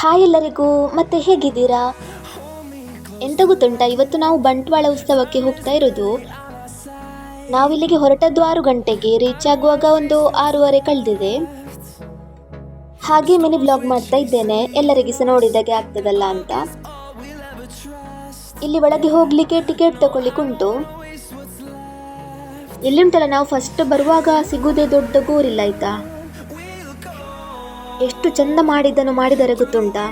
Hi ಎಲ್ಲರಿಗೂ, ಮತ್ತೆ ಹೇಗಿದ್ದೀರಾ? ಎಂತ ಗೊತ್ತುಂಟಾ ಇವತ್ತು ನಾವು ಬಂಟ್ವಾಳ ಉತ್ಸವಕ್ಕೆ ಹೋಗ್ತಾ ಇರೋದು. ನಾವಿಲ್ಲಿಗೆ ಹೊರಟದ್ದು ಆರು ಗಂಟೆಗೆ ರೀಚ್ ಆಗುವಾಗ ಒಂದು ಆರೂವರೆ ಕಳೆದಿದೆ. ಹಾಗೆ ಮಿನಿ ಬ್ಲಾಗ್ ಮಾಡ್ತಾ ಇದ್ದೇನೆ ಎಲ್ಲರಿಗೆ ಸಹ ನೋಡಿದಾಗೆ ಆಗ್ತದಲ್ಲ ಅಂತ. ಇಲ್ಲಿ ಒಳಗೆ ಹೋಗ್ಲಿಕ್ಕೆ ಟಿಕೆಟ್ ತಗೊಳ್ಳಿಕ್ಕುಂಟು ಎಲ್ಲಿ ಉಂಟಲ್ಲ, ನಾವು ಫಸ್ಟ್ ಬರುವಾಗ ಸಿಗುವುದೇ ದೊಡ್ಡ ಗೋರಿಲ್ಲ, ಆಯ್ತಾ? ಎಷ್ಟು ಚಂದ ಮಾಡಿದ್ದನ್ನು ಮಾಡಿದರೆ ಗೊತ್ತುಂಟಾ?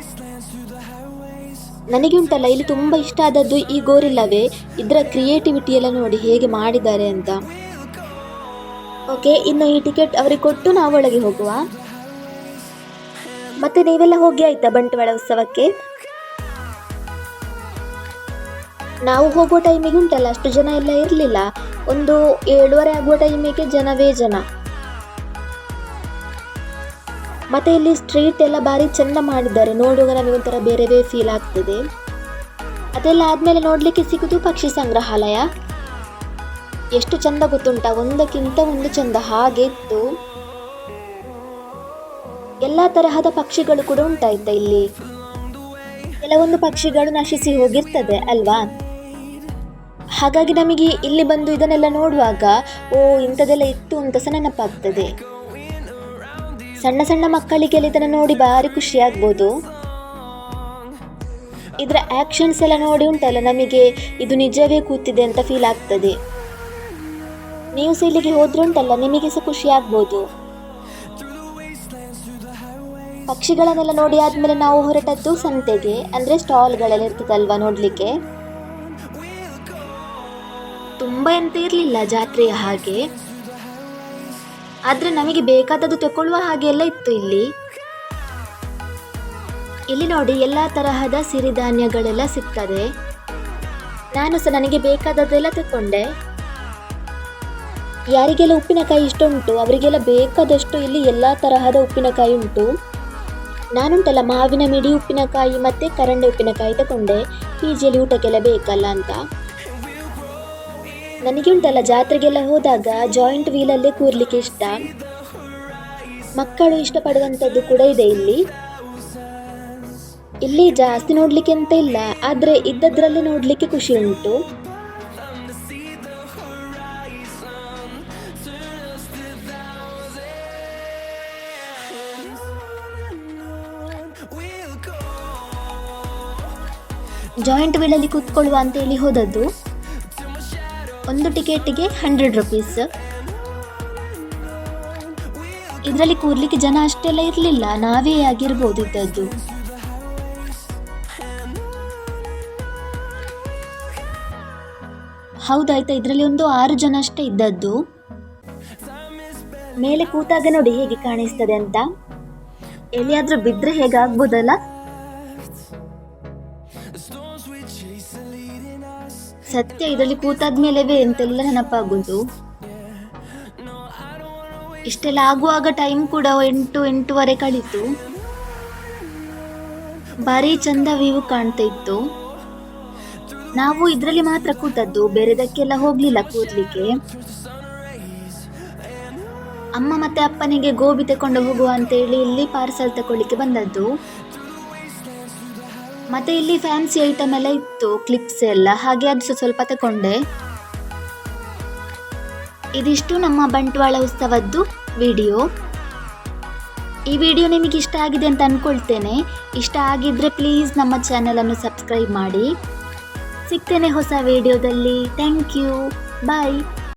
ನನಗೆ ಉಂಟಲ್ಲ ಇಲ್ಲಿ ತುಂಬ ಇಷ್ಟ ಆದದ್ದು ಈ ಗೋರಿಲ್ಲವೇ? ಇದರ ಕ್ರಿಯೇಟಿವಿಟಿ ಎಲ್ಲ ನೋಡಿ ಹೇಗೆ ಮಾಡಿದ್ದಾರೆ ಅಂತ. ಓಕೆ ಇನ್ನು ಈ ಟಿಕೆಟ್ ಅವರಿಗೆ ಕೊಟ್ಟು ನಾವು ಒಳಗೆ ಹೋಗುವ. ಮತ್ತೆ ನೀವೆಲ್ಲ ಹೋಗಿ ಆಯ್ತಾ ಬಂಟ್ವಾಳ ಉತ್ಸವಕ್ಕೆ? ನಾವು ಹೋಗೋ ಟೈಮಿಗೆ ಉಂಟಲ್ಲ, ಅಷ್ಟು ಜನ ಎಲ್ಲ ಇರಲಿಲ್ಲ. ಒಂದು ಏಳುವರೆ ಆಗುವ ಟೈಮಿಗೆ ಜನವೇ ಜನ. ಮತ್ತೆ ಇಲ್ಲಿ ಸ್ಟ್ರೀಟ್ ಎಲ್ಲ ಬಾರಿ ಚೆಂದ ಮಾಡಿದ್ದಾರೆ. ನೋಡುವಾಗ ನಮಗೆ ಒಂಥರ ಬೇರೆವೇ ಫೀಲ್ ಆಗ್ತದೆ. ಅದೆಲ್ಲ ಆದ್ಮೇಲೆ ನೋಡಲಿಕ್ಕೆ ಸಿಗುದು ಪಕ್ಷಿ ಸಂಗ್ರಹಾಲಯ. ಎಷ್ಟು ಚಂದ ಗೊತ್ತುಂಟ? ಒಂದಕ್ಕಿಂತ ಒಂದು ಚಂದ ಹಾಗೆ ಇತ್ತು. ಎಲ್ಲ ತರಹದ ಪಕ್ಷಿಗಳು ಕೂಡ ಉಂಟಾಯ್ತಾ ಇಲ್ಲಿ. ಕೆಲವೊಂದು ಪಕ್ಷಿಗಳು ನಶಿಸಿ ಹೋಗಿರ್ತದೆ, ಅಲ್ವಾ? ಹಾಗಾಗಿ ನಮಗೆ ಇಲ್ಲಿ ಬಂದು ಇದನ್ನೆಲ್ಲ ನೋಡುವಾಗ, ಓ ಇಂಥದೆಲ್ಲ ಇತ್ತು ಅಂತ ಸಹ ನೆನಪಾಗ್ತದೆ. ಸಣ್ಣ ಸಣ್ಣ ಮಕ್ಕಳಿಗೆಲ್ಲ ಇದನ್ನು ನೋಡಿ ಭಾರಿ ಖುಷಿ ಆಗ್ಬೋದು ಇದರ ಆಕ್ಷನ್ಸ್ ಎಲ್ಲ ನೋಡಿ ಉಂಟಲ್ಲ, ನಮಗೆ ಇದು ನಿಜವೇ ಕೂತಿದೆ ಅಂತ ಫೀಲ್ ಆಗ್ತದೆ. ನೀವು ಸಹ ಇಲ್ಲಿಗೆ ಹೋದ್ರೆ ಉಂಟಲ್ಲ, ನಿಮಗೆ ಸಹ ಖುಷಿ ಆಗ್ಬೋದು ಪಕ್ಷಿಗಳನ್ನೆಲ್ಲ ನೋಡಿ ಆದ್ಮೇಲೆ ನಾವು ಹೊರಟದ್ದು ಸಂತೆಗೆ, ಅಂದ್ರೆ ಸ್ಟಾಲ್ಗಳೆಲ್ಲ ಇರ್ತದಲ್ವಾ ನೋಡ್ಲಿಕ್ಕೆ? ತುಂಬಾ ಎಂತ ಇರಲಿಲ್ಲ ಜಾತ್ರೆಯ ಹಾಗೆ. ಆದ್ರೆ ನಮಗೆ ಬೇಕಾದದ್ದು ತಗೊಳ್ಳುವ ಹಾಗೆ ಎಲ್ಲ ಇತ್ತು ಇಲ್ಲಿ. ಇಲ್ಲಿ ನೋಡಿ, ಎಲ್ಲ ತರಹದ ಸಿರಿಧಾನ್ಯಗಳೆಲ್ಲ ಸಿಗ್ತದೆ. ನಾನು ಸಹ ನನಗೆ ಬೇಕಾದದ್ದೆಲ್ಲ ತಕೊಂಡೆ ಯಾರಿಗೆಲ್ಲ ಉಪ್ಪಿನಕಾಯಿ ಇಷ್ಟ ಉಂಟು, ಅವರಿಗೆಲ್ಲ ಬೇಕಾದಷ್ಟು ಇಲ್ಲಿ ಎಲ್ಲ ತರಹದ ಉಪ್ಪಿನಕಾಯಿ ಉಂಟು. ನಾನುಂಟಲ್ಲ, ಮಾವಿನ ಮಿಡಿ ಉಪ್ಪಿನಕಾಯಿ ಮತ್ತೆ ಕರಂಡೆ ಉಪ್ಪಿನಕಾಯಿ ತಗೊಂಡೆ. ಪಿ ಜಿಯಲ್ಲಿ ಊಟಕ್ಕೆಲ್ಲ ಬೇಕಲ್ಲ ಅಂತ. ನನಗೆ ಉಂಟಲ್ಲ ಜಾತ್ರೆಗೆಲ್ಲ ಹೋದಾಗ ಜಾಯಿಂಟ್ ವೀಲಲ್ಲೇ ಕೂರ್ಲಿಕ್ಕೆ ಇಷ್ಟ. ಮಕ್ಕಳು ಇಷ್ಟಪಡುವಂಥದ್ದು ಕೂಡ ಇದೆ ಇಲ್ಲಿ. ಇಲ್ಲಿ ಜಾಸ್ತಿ ನೋಡ್ಲಿಕ್ಕೆ ಅಂತ ಇಲ್ಲ, ಆದರೆ ಇದ್ದದ್ರಲ್ಲಿ ನೋಡಲಿಕ್ಕೆ ಖುಷಿ ಉಂಟು. ಜಾಯಿಂಟ್ ವೀಲಲ್ಲಿ ಕೂತ್ಕೊಳ್ಳುವ ಅಂತ ಹೇಳಿ ಹೋದದ್ದು. ಒಂದು ಟಿಕೆಟಿಗೆ ಹಂಡ್ರೆಡ್ ರುಪೀಸ್. ಇದರಲ್ಲಿ ಕೂರ್ಲಿಕ್ಕೆ ಜನ ಅಷ್ಟೆಲ್ಲ ಇರಲಿಲ್ಲ, ನಾವೇ ಆಗಿರ್ಬೋದು ಇದ್ದದ್ದು. ಹೌದಾಯ್ತಾ, ಇದರಲ್ಲಿ ಒಂದು ಆರು ಜನ ಅಷ್ಟೇ ಇದ್ದದ್ದು. ಮೇಲೆ ಕೂತಾಗ ನೋಡಿ ಹೇಗೆ ಕಾಣಿಸ್ತದೆ ಅಂತ. ಎಲ್ಲಿಯಾದ್ರೂ ಬಿದ್ದರೆ ಹೇಗಾಗ್ಬೋದಲ್ಲ? ಸತ್ಯ ಇದರಲ್ಲಿ ಕೂತಾದ್ಮೇಲೆವೇ ಎಂತೆಲ್ಲ ನೆನಪಾಗುದು ಇಷ್ಟೆಲ್ಲ ಆಗುವಾಗ ಟೈಮ್ ಕೂಡ ಎಂಟು, ಎಂಟೂವರೆ ಕಳೀತು. ಭಾರಿ ಚಂದ ವ್ಯೂ ಕಾಣ್ತಾ ಇತ್ತು. ನಾವು ಇದರಲ್ಲಿ ಮಾತ್ರ ಕೂತದ್ದು, ಬೇರೆದಕ್ಕೆಲ್ಲ ಹೋಗ್ಲಿಲ್ಲ ಕೂರ್ಲಿಕ್ಕೆ ಅಮ್ಮ ಮತ್ತೆ ಅಪ್ಪನಿಗೆ ಗೋಬಿ ತಕೊಂಡು ಹೋಗುವ ಅಂತ ಹೇಳಿ ಇಲ್ಲಿ ಪಾರ್ಸಲ್ ತಕೊಳ್ಳಿಕ್ಕೆ ಬಂದದ್ದು. ಮತ್ತೆ ಇಲ್ಲಿ ಫ್ಯಾನ್ಸಿ ಐಟಮ್ ಎಲ್ಲ ಇತ್ತು ಕ್ಲಿಪ್ಸ್ ಎಲ್ಲ. ಹಾಗೆ ಅದು ಸ್ವಲ್ಪ ತಕೊಂಡೆ. ಇದಿಷ್ಟು ನಮ್ಮ ಬಂಟ್ವಾಳ ಉತ್ಸವದ್ದು ವಿಡಿಯೋ. ಈ ವಿಡಿಯೋ ನಿಮಗೆ ಇಷ್ಟ ಆಗಿದೆ ಅಂತ ಅಂದ್ಕೊಳ್ತೇನೆ ಇಷ್ಟ ಆಗಿದ್ರೆ ಪ್ಲೀಸ್ ನಮ್ಮ ಚಾನಲನ್ನು ಸಬ್ಸ್ಕ್ರೈಬ್ ಮಾಡಿ. ಸಿಗ್ತೇನೆ ಹೊಸ ವಿಡಿಯೋದಲ್ಲಿ. Thank you bye